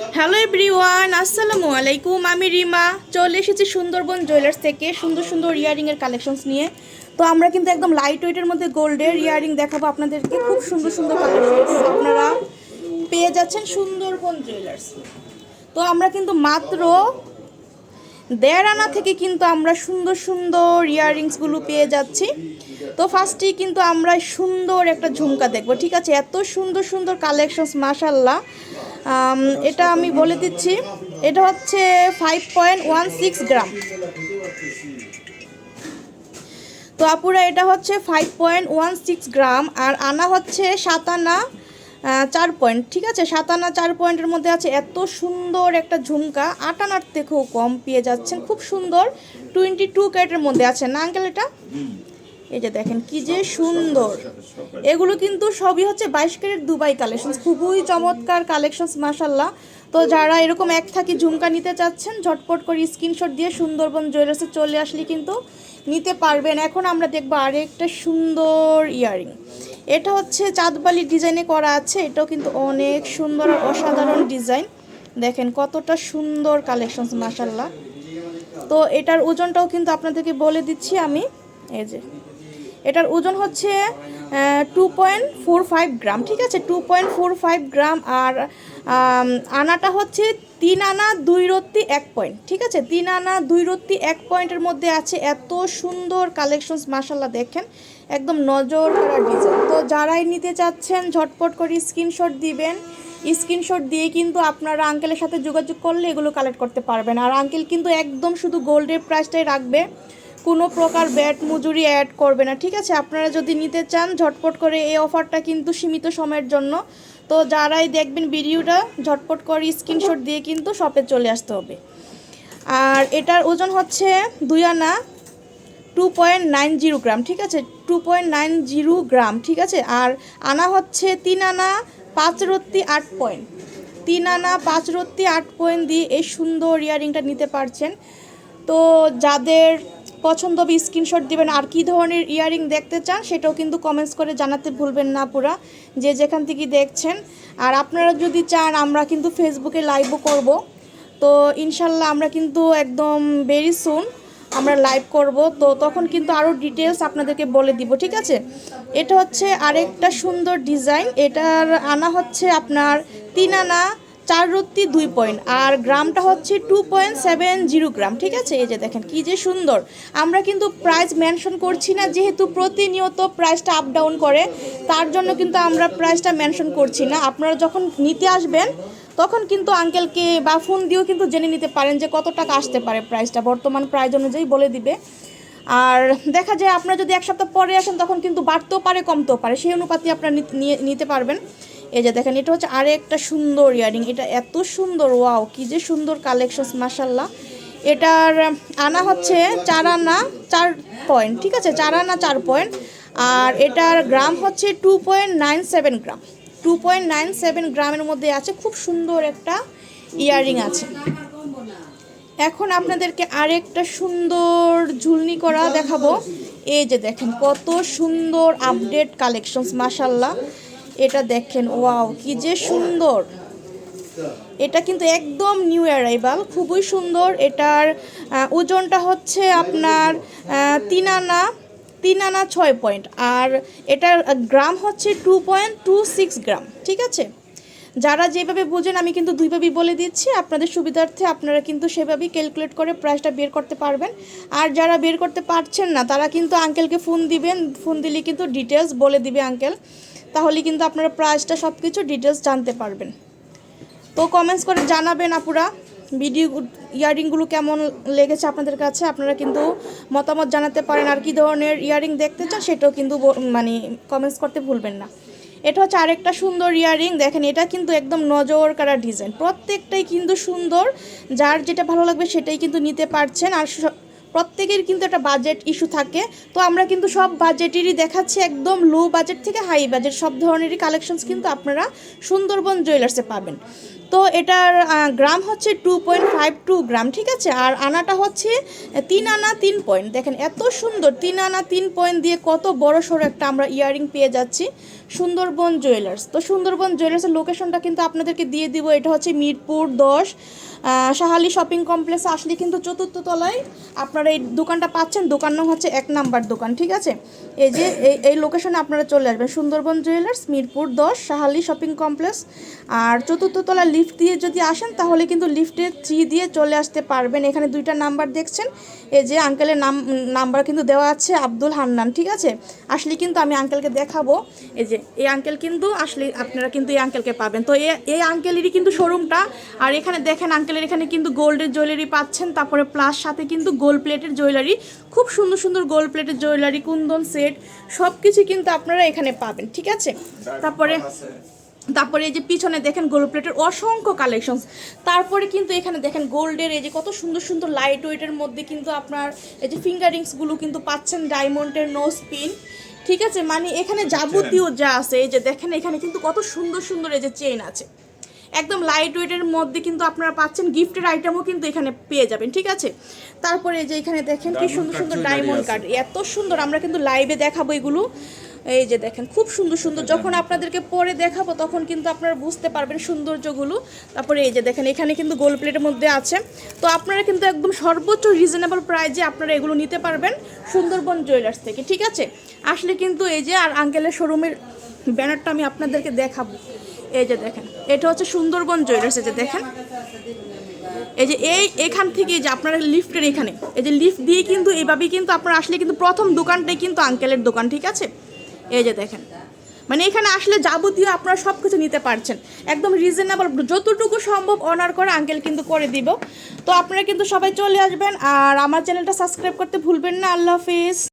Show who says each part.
Speaker 1: Hello everyone আসসালামু আলাইকুম। আমি রিমা। চলে এসেছি সুন্দরবন জুয়েলার্স থেকে সুন্দর সুন্দর ইয়ারিংয়ের কালেকশনস নিয়ে। তো আমরা কিন্তু একদম লাইট ওয়েটের মধ্যে গোল্ডের ইয়ারিং দেখাবো আপনাদেরকে। খুব সুন্দর সুন্দর কালেকশনস আপনারা পেয়ে যাচ্ছেন সুন্দরবন জুয়েলার্স। তো আমরা কিন্তু মাত্র দেড় আনা থেকে কিন্তু আমরা সুন্দর সুন্দর ইয়াররিংসগুলো পেয়ে যাচ্ছি। তো ফার্স্টেই কিন্তু আমরা সুন্দর একটা ঝুমকা দেখব ঠিক আছে? এত সুন্দর সুন্দর কালেকশনস মাশাল্লাহ আম, এটা আমি বলে দিচ্ছি। এটা হচ্ছে five point one six gram. তো আপুরা, এটা হচ্ছে five point one six gram, আর আনা হচ্ছে সাত আনা চার পয়েন্ট ঠিক আছে? সাত আনা, চার পয়েন্টের মধ্যে আছে এত সুন্দর একটা ঝুমকা। আট আনার থেকেও কম পেয়ে যাচ্ছেন, খুব সুন্দর। টোয়েন্টি টু ক্যারেটের মধ্যে আছে না আঙ্কেল এটা? এই যে দেখেন, কি যে সুন্দর। এগুলো কিন্তু সবই হচ্ছে বাইশ ক্যারেট দুবাই কালেকশন খুবই চমৎকার কালেকশনস মাসাল্লাহ তো যারা এরকম এক থাকি ঝুমকা নিতে চাচ্ছেন, ঝটপট করে স্ক্রিনশট দিয়ে সুন্দরবন জুয়েলার্সে চলে আসলে কিন্তু নিতে পারবেন। এখন আমরা দেখব আরেকটা সুন্দর ইয়ারিং। এটা হচ্ছে চাঁদবালি ডিজাইনে করা আছে, এটাও কিন্তু অনেক সুন্দর আর অসাধারণ ডিজাইন। দেখেন, কতটা সুন্দর কালেকশনস মাসাল্লাহ তো এটার ওজনটাও কিন্তু আপনাদেরকে বলে দিচ্ছি আমি। এই যে এটার ওজন হচ্ছে two point four five gram, ঠিক আছে? Two point four five gram আর আনাটা হচ্ছে তিন আনা দুই রত্তি এক পয়েন্ট ঠিক আছে? তিন আনা দুই রত্তি এক পয়েন্টের মধ্যে আছে এত সুন্দর কালেকশনস মাসাল্লাহ দেখেন। একদম নজর করা ডিজাইন তো যারাই নিতে চাচ্ছেন, ঝটপট করে স্ক্রিনশট দিবেন। স্ক্রিনশট দিয়ে কিন্তু আপনারা আঙ্কেলের সাথে যোগাযোগ করলে এগুলো কালেক্ট করতে পারবেন। আর আঙ্কেল কিন্তু একদম শুধু গোল্ডের প্রাইসটাই রাখবে। কোনো প্রকার ব্যাট মজুরি অ্যাড করবে না। ঠিক আছে, আপনারা যদি নিতে চান, ঝটপট করে এই অফারটা কিন্তু সীমিত সময়ের জন্য। তো যারাই দেখবেন ভিডিওটা, ঝটপট করে স্ক্রিনশট দিয়ে কিন্তু শপে চলে আসতে হবে। আর এটার ওজন হচ্ছে দুই আনা two point nine zero gram, ঠিক আছে? Two point nine zero gram, ঠিক আছে? আর আনা হচ্ছে তিন আনা পাঁচ রত্তি আট পয়েন্ট তিন আনা পাঁচ রত্তি আট পয়েন্ট দিয়ে এই সুন্দর ইয়ারিংটা নিতে পারছেন। তো যাদের পছন্দ হবে স্ক্রিনশট দিবেন। আর কি ধরনের ইয়ারিং দেখতে চান সেটাও কিন্তু কমেন্টস করে জানাতে ভুলবেন না পুরা, যে যেখান থেকে দেখছেন। আর আপনারা যদি চান, আমরা কিন্তু ফেসবুকে লাইভও করব। তো ইনশাল্লাহ আমরা কিন্তু একদম ভেরি সুন আমরা লাইভ করব। তো তখন কিন্তু আরও ডিটেলস আপনাদেরকে বলে দিব, ঠিক আছে? এটা হচ্ছে আরেকটা সুন্দর ডিজাইন এটার আনা হচ্ছে আপনার তিন আনা চার রত্তি দুই পয়েন্ট। আর গ্রামটা হচ্ছে two point seven zero gram. ঠিক আছে? এই যে দেখেন, কি যে সুন্দর। আমরা কিন্তু প্রাইস মেনশন করছি না, যেহেতু প্রতিনিয়ত প্রাইসটা আপ ডাউন করে, তার জন্য কিন্তু আমরা প্রাইসটা মেনশন করছি না। আপনারা যখন নিতে আসবেন, তখন কিন্তু আঙ্কেলকে বা ফোন দিয়েও কিন্তু জেনে নিতে পারেন যে কত টাকা আসতে পারে প্রাইসটা বর্তমান প্রাইস অনুযায়ী বলে দিবে। আর দেখা যায়, আপনারা যদি এক সপ্তাহ পরে আসেন, তখন কিন্তু বাড়তেও পারে, কমতেও পারে। সেই অনুপাতে আপনারা নিতে পারবেন। এই যে দেখেন, এটা হচ্ছে আরে একটা সুন্দর ইয়ারিং এটা এত সুন্দর, ওয়াও, কি যে সুন্দর কালেকশনস মাসাল্লাহ এটার আনা হচ্ছে চার আনা, চার পয়েন্ট ঠিক আছে? চার আনা, চার পয়েন্ট আর এটার গ্রাম হচ্ছে two point nine seven gram two point nine seven গ্রামের মধ্যে আছে, খুব সুন্দর একটা ইয়ারিং আছে। এখন আপনাদেরকে আরেকটা সুন্দর ঝুলনি করা দেখাবো। এই যে দেখেন, কত সুন্দর আপডেট কালেকশনস মাসাল্লাহ এটা দেখেন, ওয়াও, কি যে সুন্দর। এটা কিন্তু একদম নিউ অ্যারাইভাল, খুবই সুন্দর। এটার ওজনটা হচ্ছে আপনার তিন আনা তিন আনা ছয় পয়েন্ট। আর এটার গ্রাম হচ্ছে two point two six gram, ঠিক আছে? যারা যেভাবে বোঝেন, আমি কিন্তু দুইভাবেই বলে দিচ্ছি। আপনাদের সুবিধার্থে আপনারা কিন্তু সেভাবেই ক্যালকুলেট করে প্রাইসটা বের করতে পারবেন। আর যারা বের করতে পারছেন না, তারা কিন্তু আঙ্কেলকে ফোন দিবেন। ফোন দিলে কিন্তু ডিটেলস বলে দিবে আঙ্কেল তাহলে কিন্তু আপনারা প্রাইসটা সব কিছু ডিটেলস জানতে পারবেন। তো কমেন্টস করে জানাবেন আপুরা ভিডিও ইয়ারিংগুলো কেমন লেগেছে আপনাদের কাছে? আপনারা কিন্তু মতামত জানাতে পারেন আর কি ধরনের ইয়ারিং দেখতে চান সেটাও কিন্তু মানে কমেন্টস করতে ভুলবেন না। এটা হচ্ছে আরেকটা সুন্দর ইয়ারিং, দেখেন এটা কিন্তু একদম নজর কারা ডিজাইন প্রত্যেকটাই কিন্তু সুন্দর, যার যেটা ভালো লাগবে সেটাই কিন্তু নিতে পারছেন আর প্রত্যেকের কিন্তু একটা বাজেট ইস্যু থাকে। তো আমরা কিন্তু সব বাজেটেরই দেখাচ্ছি একদম লো বাজেট থেকে হাই বাজেট সব ধরনেরই কালেকশনস কিন্তু আপনারা সুন্দরবন জুয়েলার্সে পাবেন। তো এটার গ্রাম হচ্ছে two point five two gram, ঠিক আছে? আর আনাটা হচ্ছে তিন আনা তিন পয়েন্ট দেখেন এত সুন্দর, তিন আনা তিন পয়েন্ট দিয়ে কত বড় সড়ো একটা আমরা ইয়ারিং পেয়ে যাচ্ছি সুন্দরবন জুয়েলার্স তো সুন্দরবন জুয়েলার্সের লোকেশনটা কিন্তু আপনাদেরকে দিয়ে দিব, এটা হচ্ছে মিরপুর দশ। সাহালি শপিং কমপ্লেক্সে আসলে কিন্তু চতুর্থ তলায় আপনারা এই দোকানটা পাচ্ছেন। দোকান নাম হচ্ছে এক নাম্বার দোকান, ঠিক আছে? এই যে, এই এই লোকেশনে আপনারা চলে আসবেন। সুন্দরবন জুয়েলার্স মিরপুর দশ সাহালি শপিং কমপ্লেক্স আর চতুর্থ তলা লিফট দিয়ে যদি আসেন, তাহলে কিন্তু লিফটে থ্রি দিয়ে চলে আসতে পারবেন। এখানে দুইটা নাম্বার দেখছেন। এই যে আঙ্কেলের নাম, নাম্বার কিন্তু দেওয়া আছে, আব্দুল হান্নান, ঠিক আছে? আসলে কিন্তু আমি আঙ্কেলকে দেখাবো। এই যে, এই আঙ্কেল কিন্তু আসলে আপনারা কিন্তু এই আঙ্কেলকে পাবেন। তো এই আঙ্কেলেরই কিন্তু শোরুমটা আর এখানে দেখেন আঙ্কেলের এখানে কিন্তু গোল্ডের জুয়েলারি পাচ্ছেন। তারপরে প্লাস সাথে কিন্তু গোল্ড প্লেটের জুয়েলারি খুব সুন্দর সুন্দর গোল্ড প্লেটের জুয়েলারি কুন্দন সেট সব কিছু কিন্তু আপনারা এখানে পাবেন, ঠিক আছে? তারপরে তারপরে এই যে পিছনে দেখেন গোল্ড প্লেটের অসংখ্য কালেকশনস তারপরে কিন্তু এখানে দেখেন গোল্ডের এই যে কত সুন্দর সুন্দর লাইট ওয়েটের মধ্যে কিন্তু আপনার এই যে ফিঙ্গারিংসগুলো কিন্তু পাচ্ছেন ডায়মন্ডের নো স্পিন ঠিক আছে? মানে এখানে যাবতীয় যা আছে, এই যে দেখেন এখানে কিন্তু কত সুন্দর সুন্দর এই যে চেইন আছে। একদম লাইট ওয়েটের মধ্যে কিন্তু আপনারা পাচ্ছেন গিফটের আইটেমও কিন্তু এখানে পেয়ে যাবেন ঠিক আছে? তারপরে এই যে এখানে দেখেন কি সুন্দর সুন্দর ডায়মন্ড কার্ড এত সুন্দর আমরা কিন্তু লাইভে দেখাবো এগুলো। এই যে দেখেন খুব সুন্দর সুন্দর যখন আপনাদেরকে পরে দেখাবো তখন কিন্তু আপনারা বুঝতে পারবেন সৌন্দর্যগুলো। তারপরে এই যে দেখেন এখানে কিন্তু গোল প্লেটের মধ্যে আছে। তো আপনারা কিন্তু একদম সর্বোচ্চ রিজনেবল প্রাইজে আপনারা এগুলো নিতে পারবেন সুন্দরবন জুয়েলার্স থেকে ঠিক আছে? আসলে কিন্তু এই যে আর আঙ্কেলের শোরুমের ব্যানারটা আমি আপনাদেরকে দেখাবো। এই যে দেখেন, এটা হচ্ছে সুন্দরবন জুয়েলার্স, এই যে দেখেন। এই যে এই এখান থেকে যে আপনারা লিফটের এখানে, এই যে লিফট দিয়ে কিন্তু এইভাবেই কিন্তু আপনারা আসলে কিন্তু প্রথম দোকানটাই কিন্তু আঙ্কেলের দোকান, ঠিক আছে? এই যে দেখেন মানে এখানে আসলে যাবতীয় আপনারা সব কিছু নিতে পারছেন। একদম রিজনেবল যতটুকু সম্ভব অনার করে আঙ্কেল কিন্তু করে দিব। তো আপনারা কিন্তু সবাই চলে আসবেন, আর আমার চ্যানেলটা সাবস্ক্রাইব করতে ভুলবেন না, আল্লাহ হাফিজ।